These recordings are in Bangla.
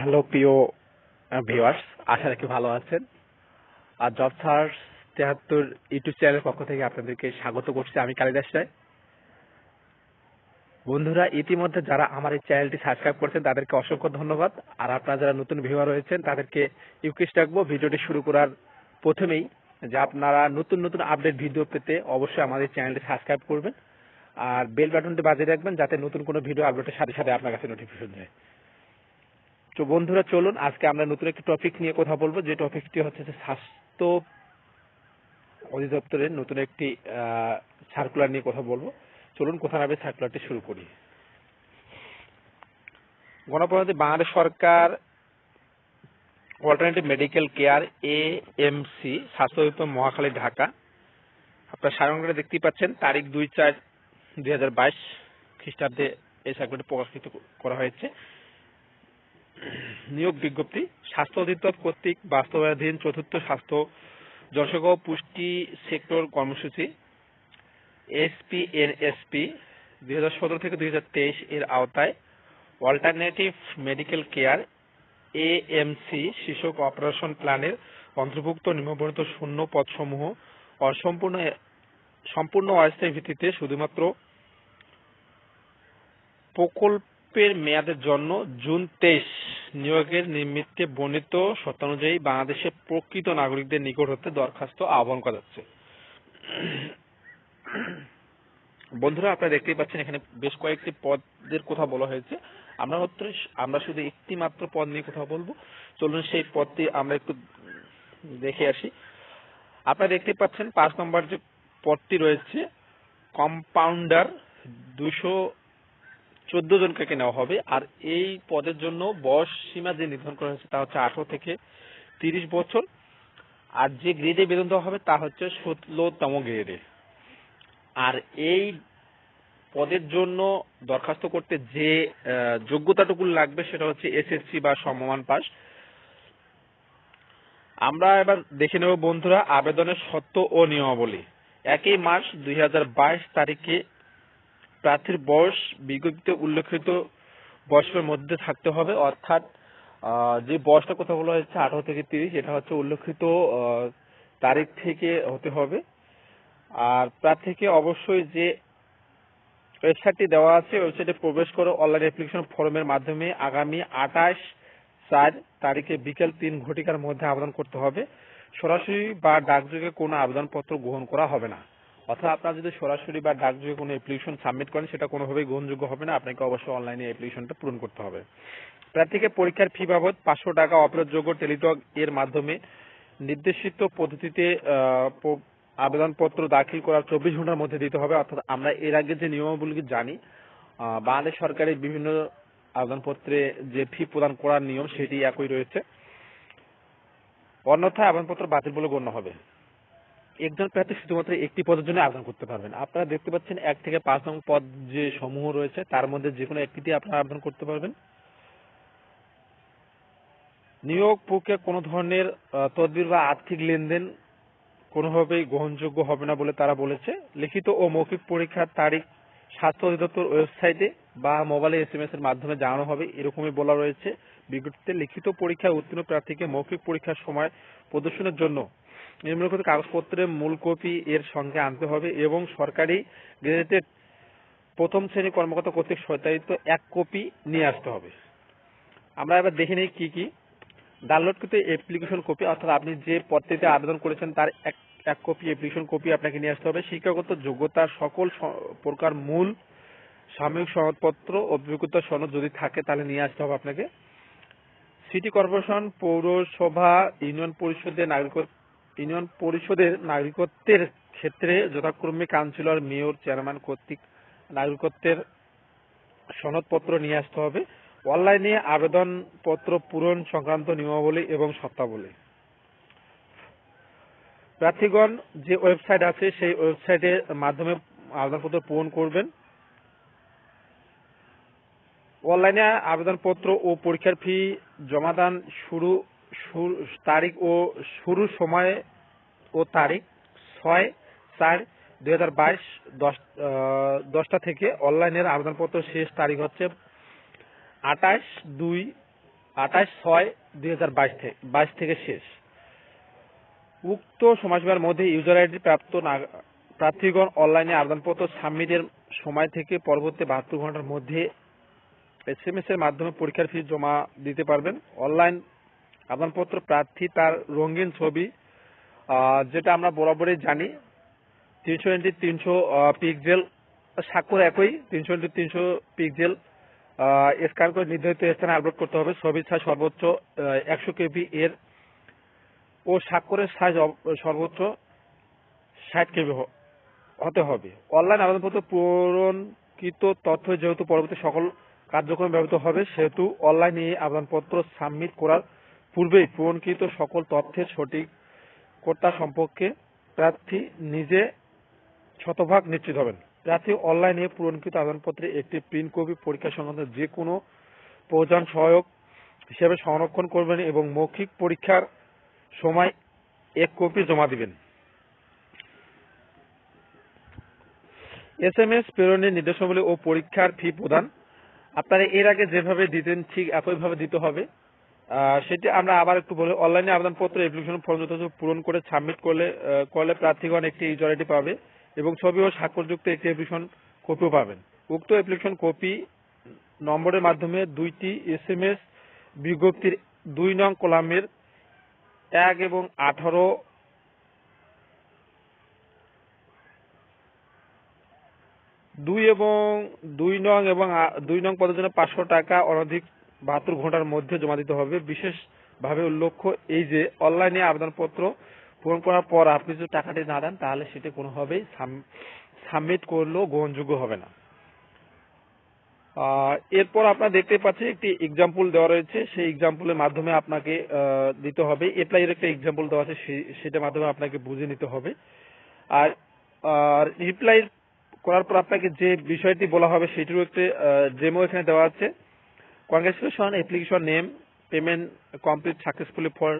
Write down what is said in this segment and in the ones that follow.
হ্যালো প্রিয় ভিউয়ার্স আশা রাখি ভালো আছেন। আর জব সার্চ তেহাত্তর ইউটিউব চ্যানেলের পক্ষ থেকে আপনাদেরকে স্বাগত করছি আমি কালিদাস রায়। বন্ধুরা, ইতিমধ্যে যারা আমার এই চ্যানেলটি সাবস্ক্রাইব করেছেন, তাদেরকে অসংখ্য ধন্যবাদ। আর আপনারা যারা নতুন ভিউয়ার রয়েছেন, তাদেরকে রিকোয়েস্ট রাখব। ভিডিওটি শুরু করার প্রথমেই যে আপনারা নতুন নতুন আপডেট ভিডিও পেতে অবশ্যই আমাদের চ্যানেলটি সাবস্ক্রাইব করবেন। আর বেল বাটনটি বাজিয়ে রাখবেন, যাতে নতুন কোনো ভিডিও আপলোডের সাথে সাথে আপনার কাছে নোটিফিকেশন যায়। তো বন্ধুরা, চলুন, আজকে আমরা নতুন একটি টপিক নিয়ে কথা বলব। যে টপিকটি হচ্ছে যে স্বাস্থ্য অধিদপ্তরের নতুন একটি সার্কুলার নিয়ে কথা বলব। চলুন, কোথা নামে সার্কুলারটি শুরু করি। গণপ্রজাতন্ত্রী বাংলাদেশ সরকার alternative medical care A M C স্বাস্থ্য অধিদপ্তর মহাখালী, ঢাকা। আপনার সারঙ্গটা দেখতেই পাচ্ছেন, তারিখ দুই চার দুই হাজার বাইশ খ্রিস্টাব্দে এই সার্কুলারটি প্রকাশিত করা হয়েছে। নিয়োগ বিজ্ঞপ্তি, স্বাস্থ্য অধিদপ্তর কর্তৃক বাস্তবায়নাধীন চতুর্থ স্বাস্থ্য জনসংখ্যা পুষ্টি সেক্টর কর্মসূচি, এসপিএনএসপি, দুই হাজার সতেরো থেকে দুই হাজার তেইশ এর আওতায় অল্টারনেটিভ মেডিকেল কেয়ার, এএমসি, শিশু অপারেশন প্ল্যানের অন্তর্ভুক্ত নিম্নবর্ণিত শূন্য পদসমূহ অসম্পূর্ণ সম্পূর্ণ অস্থায়ী ভিত্তিতে শুধুমাত্র প্রকল্পের মেয়াদের জন্য জুন তেইশ নিয়োগের নিমিত্তে বর্ণিত শর্তানুযায়ী বাংলাদেশের প্রকৃত নাগরিকদের নিকট হতে দরখাস্ত আহ্বান করা যাচ্ছে। বন্ধুরা, আপনারা দেখতেই পাচ্ছেন এখানে বেশ কয়েকটি পদের কথা বলা হয়েছে। আমরা হচ্ছে আমরা শুধু একটি মাত্র পদ নিয়ে কথা বলব। চলুন সেই পদটি আমরা একটু দেখে আসি। আপনারা দেখতে পাচ্ছেন পাঁচ নম্বর যে পদটি রয়েছে কম্পাউন্ডার দুশো চোদ্দ জনকে নেওয়া হবে। আর এই পদের জন্য বয়স সীমা যে নির্ধারণ করা হয়েছে তা হচ্ছে আঠারো থেকে তিরিশ বছর। আর যে গ্রেডে বেতন দেওয়া হবে তা হচ্ছে ষোলোতম গ্রেডে আর এই পদের জন্য দরখাস্ত করতে যে যোগ্যতাটুকু লাগবে সেটা হচ্ছে এসএসসি বা সমমান পাস। আমরা এবার দেখে নেব বন্ধুরা আবেদনের সত্য ও নিয়মাবলী। একই মাস দুই হাজার বাইশ তারিখে প্রার্থীর বয়স বিজ্ঞপ্তিতে উল্লেখিত বয়সের মধ্যে থাকতে হবে। অর্থাৎ যে বয়সটা কথা বলা হয়েছে, আঠারো থেকে তিরিশ, এটা হচ্ছে উল্লেখিত তারিখ থেকে হতে হবে। আর প্রার্থীকে অবশ্যই যে ওয়েবসাইটটি দেওয়া আছে, ওয়েবসাইটে প্রবেশ করে অনলাইন অ্যাপ্লিকেশন ফর্মের মাধ্যমে আগামী আঠাশ চার তারিখে বিকেল তিন ঘটিকার মধ্যে আবেদন করতে হবে। সরাসরি বা ডাকযোগে কোনো আবেদনপত্র গ্রহণ করা হবে না। অর্থাৎ আপনারা যদি সরাসরি বা ডাকযোগে কোনো অ্যাপ্লিকেশন সাবমিট করেন, সেটা কোনোভাবেই গ্রহণযোগ্য হবে না। আপনাকে অবশ্যই অনলাইনে অ্যাপ্লিকেশনটা পূরণ করতে হবে। প্রার্থীকে পরীক্ষার ফি বাবদ পাঁচশো টাকা অপরাধযোগ্য টেলিটক এর মাধ্যমে নির্দেশিত পদ্ধতিতে আবেদনপত্র দাখিল করার চব্বিশ ঘণ্টার মধ্যে দিতে হবে। অর্থাৎ আমরা এর আগে যে নিয়মাবলী জানি বাংলাদেশ সরকারের বিভিন্ন আবেদনপত্রে যে ফি প্রদান করার নিয়ম, সেটি একই রয়েছে। অন্যথায় আবেদনপত্র বাতিল বলে গণ্য হবে। একজন প্রার্থী শুধুমাত্র একটি পদের জন্য আবেদন করতে পারবেন। আপনারা দেখতে পাচ্ছেন এক থেকে পাঁচ নং পদ যে সমূহ রয়েছে, তার মধ্যে যে কোনো একটিতে আপনারা আবেদন করতে পারবেন। নিয়োগ প্রক্রিয়া কোনো ধরনের তদবির বা আর্থিক লেনদেন কোনোভাবেই গ্রহণযোগ্য হবে না বলে তারা বলেছে। লিখিত ও মৌখিক পরীক্ষার তারিখ, স্বাস্থ্য অধিদপ্তর ওয়েবসাইটে বা মোবাইলে এস এম এস এর মাধ্যমে জানানো হবে, এরকমই বলা রয়েছে। বিজ্ঞপ্তিতে লিখিত পরীক্ষায় উত্তীর্ণ প্রার্থীকে মৌখিক পরীক্ষার সময় প্রদর্শনের জন্য নিম্নলিখিত কাগজপত্রের মূল কপি এর সঙ্গে আনতে হবে এবং সরকারি গেজেটেড প্রথম শ্রেণি কর্মকর্তা কর্তৃক সত্যায়িত এক কপি নিয়ে আসতে হবে। আমরা এবার দেখে নিই কি কি। ডাউনলোডকৃত অ্যাপ্লিকেশন কপি অর্থাৎ আপনি যে পদ্ধতিতে আবেদন করেছেন তার এক এক কপি অ্যাপ্লিকেশন কপি আপনাকে নিয়ে আসতে হবে। শিক্ষাগত যোগ্যতার সকল প্রকার মূল, সাময়িক সনদপত্র, অভিজ্ঞতা সনদ যদি থাকে তাহলে নিয়ে আসতে হবে আপনাকে। সিটি কর্পোরেশন, পৌরসভা, ইউনিয়ন পরিষদের নাগরিক ইউনিয়ন পরিষদের নাগরিকত্বের ক্ষেত্রে যথাক্রমে কাউন্সিলর, মেয়র, চেয়ারম্যান কর্তৃক নাগরিকত্বের সনদপত্র নিয়ে আসতে হবে। অনলাইনে আবেদনপত্র পূরণ সংক্রান্ত নিয়মাবলী এবং শর্তাবলী। প্রার্থীগণ, যে ওয়েবসাইট আছে, সেই ওয়েবসাইটের মাধ্যমে আবেদনপত্র পূরণ করবেন। অনলাইনে আবেদনপত্র ও পরীক্ষার ফি, জমাদান শুরু তারিখ ও শুরু সময় ও তারিখ ছয় চার দুই হাজার বাইশ দশটা থেকে অনলাইনের আবেদনপত্র শেষ তারিখ হচ্ছে আঠাশ দুই আঠাশ ছয় দুই হাজার বাইশ থেকে বাইশ থেকে শেষ। উক্ত সমাজসেবার মধ্যে ইউজার আইডি প্রাপ্ত প্রার্থীগণ অনলাইনে আবেদনপত্র সাবমিটের সময় থেকে পরবর্তী বাহাত্তর ঘণ্টার মধ্যে এসএমএস এর মাধ্যমে পরীক্ষার ফি জমা দিতে পারবেন। অনলাইন আবেদনপত্র প্রার্থী তার রঙিন ছবি যেটা আমরা বরাবরই জানি। তিনশো ইন্টু তিনশো পিক্সেল, স্বাক্ষর একই, তিনশো ইন্টু তিনশো পিক্সেল স্ক্যান করে নির্ধারিত স্থানে আপলোড করতে হবে। ছবির সাইজ সর্বোচ্চ একশো কেবি এর, ও স্বাক্ষরের সাইজ সর্বোচ্চ ষাট কেবি হতে হবে। অনলাইন আবেদনপত্র পূরণকৃত তথ্য যেহেতু পরবর্তী সকল কার্যক্রমে ব্যবহৃত হবে, সেহেতু অনলাইনে আবেদনপত্র সাবমিট করার পূর্বেই পূরণকৃত সকল তথ্যের সঠিক কর্তা সম্পর্কে প্রার্থী নিজে শতভাগ নিশ্চিত হবেন। প্রার্থী অনলাইনে পূরণকৃত আবেদনপত্রে একটি প্রিন্ট কপি পরীক্ষা সংক্রান্ত যে কোনো প্রয়োজন সহায়ক হিসেবে সংরক্ষণ করবেন এবং মৌখিক পরীক্ষার সময় এক কপি জমা দিবেন। এস এম এস প্রেরণের নির্দেশাবলী ও পরীক্ষার ফি প্রদান। আপনারা এর আগে যেভাবে দিতেন, ঠিক একইভাবে দিতে হবে। সেটি আমরা আবার একটু বলি, অনলাইনে আবেদনপত্র অ্যাপ্লিকেশন ফর্ম যথাযথ পূরণ করে সাবমিট করলে করলে প্রার্থীগণ একটি ইউজার পাবে এবং ছবি ও স্বাক্ষরযুক্ত একটি অ্যাপ্লিকেশন কপিও পাবেন। উক্ত অ্যাপ্লিকেশন কপি নম্বরের মাধ্যমে দুইটি এস এম এস বিজ্ঞপ্তির দুই নং কলামের এক এবং আঠারো দুই এবং দুই নং এবং দুই নং পদের জন্য পাঁচশো টাকা অনধিক বাহাত্তর ঘণ্টার মধ্যে জমা দিতে হবে। বিশেষভাবে উল্লেখ্য এই যে অনলাইনে আবেদনপত্র পূরণ করার পর আপনি যদি টাকাটি না দেন, তাহলে সেটি কোনোভাবেই সাবমিট করলেও গ্রহণযোগ্য হবে না। এরপর আপনারা দেখতে পাচ্ছেন একটি এক্সাম্পল দেওয়া রয়েছে। সেই এক্সাম্পলের মাধ্যমে আপনাকে দিতে হবে। এপ্লাই এর একটা এক্সাম্পল দেওয়া আছে সেটার মাধ্যমে আপনাকে বুঝে নিতে হবে। আর আর রিপ্লাই করার পর আপনাকে যে বিষয়টি বলা হবে, সেটিরও একটি ডেমো এখানে দেওয়া আছে। Congratulation application name payment complete successfully for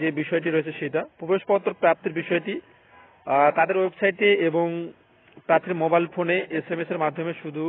যে বিষয়টি রয়েছে সেটা। প্রবেশপত্র প্রাপ্তির বিষয়টি তাদের ওয়েবসাইটে এবং প্রার্থীর মোবাইল ফোনে এস এম এস এর মাধ্যমে শুধু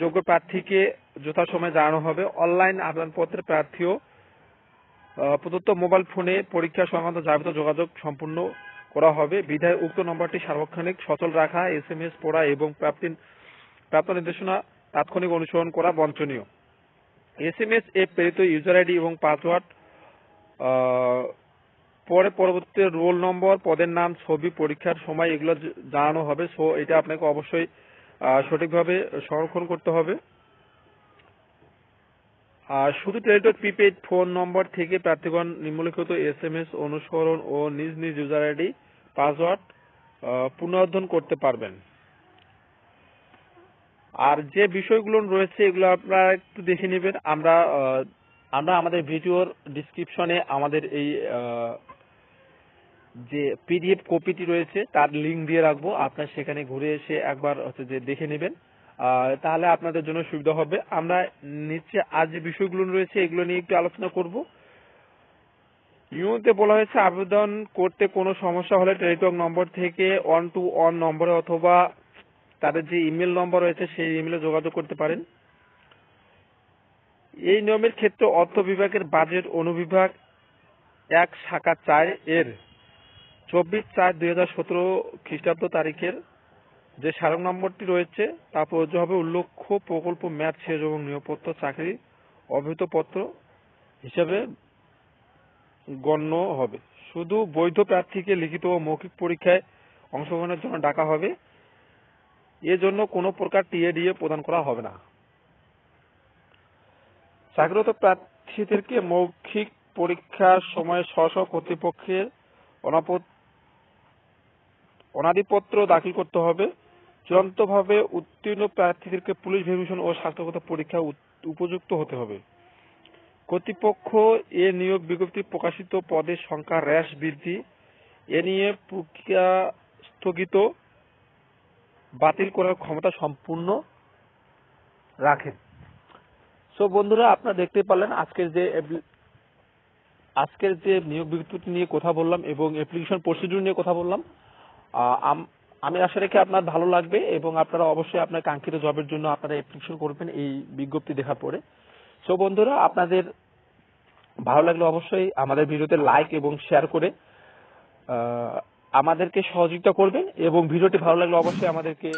যোগ্য প্রার্থীকে যথাসময়ে জানানো হবে। অনলাইন আবেদনপত্রের প্রার্থীও প্রদত্ত মোবাইল ফোনে পরীক্ষা সংক্রান্ত যাবতীয় যোগাযোগ সম্পূর্ণ করা হবে। বিধায় উক্ত নম্বরটি সার্বক্ষণিক, সচল রাখা এস এম এস পড়া এবং প্রাপ্তি প্রাপ্ত নির্দেশনা তাৎক্ষণিক অনুসরণ করা বঞ্চনীয়। এস এম এস এ প্রেরিত ইউজার আইডি এবং পাসওয়ার্ড পরে পরবর্তী রোল নম্বর, পদের নাম, ছবি, পরীক্ষার সময় এগুলো জানানো হবে। সো, এটা আপনাকে অবশ্যই সঠিকভাবে সংরক্ষণ করতে হবে। আর শুধু টেলিটক প্রিপেড ফোন নম্বর থেকে প্রার্থীগণ নিম্নলিখিত এস এম এস অনুসরণ ও নিজ নিজ ইউজার আইডি পাসওয়ার্ড পুনরুদ্ধার করতে পারবেন। আর যে বিষয়গুলো রয়েছে, এগুলো আপনারা একটু দেখে নেবেন। আমরা আমরা আমাদের ভিডিওর ডিসক্রিপশনে আমাদের এই যে পিডিএফ কপিটি রয়েছে, তার লিংক দিয়ে রাখব। আপনার সেখানে ঘুরে এসে একবার হচ্ছে যে দেখে নেবেন। তাহলে আপনাদের জন্য সুবিধা হবে। আমরা নিচে আজ যে বিষয়গুলো রয়েছে, এগুলো নিয়ে একটু আলোচনা করব। নিয়মতে বলা হয়েছে, আবেদন করতে কোনো সমস্যা হলে টেলিটক নম্বর থেকে ওয়ান টু ওয়ান নম্বরে অথবা তাদের যে ইমেল নম্বর রয়েছে, সেই ইমেলে যোগাযোগ করতে পারেন। এই নিয়মের ক্ষেত্রে অর্থ বিভাগের বাজেট অনুবিভাগ এক শাখা চার এর চব্বিশ চার দুই হাজার সতেরো খ্রিস্টাব্দ তারিখের যে স্মারক নম্বরটি রয়েছে, তা প্রযোজ্য হবে উল্লেখ্য প্রকল্প ম্যাচ শেষ এবং নিয়োগপত্র চাকরি অবহিত পত্র হিসাবে গণ্য হবে। শুধু বৈধ প্রার্থীকে লিখিত ও মৌখিক পরীক্ষায় অংশগ্রহণের জন্য ডাকা হবে। এজন্য কোনো প্রকার টিএডিএ প্রদান করা হবে না। চাকরিরত প্রার্থীদেরকে মৌখিক পরীক্ষার সময় স্ব স্ব কর্তৃপক্ষের অনাদিপত্র দাখিল করতে হবে। চূড়ান্তভাবে উত্তীর্ণ প্রার্থীদেরকে পুলিশ ভেরিফিকেশন ও স্বাস্থ্যগত পরীক্ষা উপযুক্ত হতে হবে। কর্তৃপক্ষ এ নিয়োগ বিজ্ঞপ্তি প্রকাশিত পদের সংখ্যা হ্রাস বৃদ্ধি। এ নিয়ে প্রক্রিয়া স্থগিত। বাতিল করার ক্ষমতা সম্পূর্ণ রাখেন। সো বন্ধুরা, আপনারা দেখতে পারলেন আজকের যে আজকের যে নিয়োগ বিজ্ঞপ্তি নিয়ে কথা বললাম এবং অ্যাপ্লিকেশন প্রসিডিউর নিয়ে কথা বললাম আম- আশা রেখে আপনার ভালো লাগবে এবং আপনারা অবশ্যই আপনার কাঙ্ক্ষিত জবের জন্য আপনারা অ্যাপ্লিকেশন করবেন এই বিজ্ঞপ্তি দেখার পরে। সো বন্ধুরা, আপনাদের ভালো লাগলে অবশ্যই আমাদের ভিডিওতে লাইক এবং শেয়ার করে আমাদেরকে সহযোগিতা করবেন এবং ভিডিওটি ভালো লাগলে অবশ্যই আমাদেরকে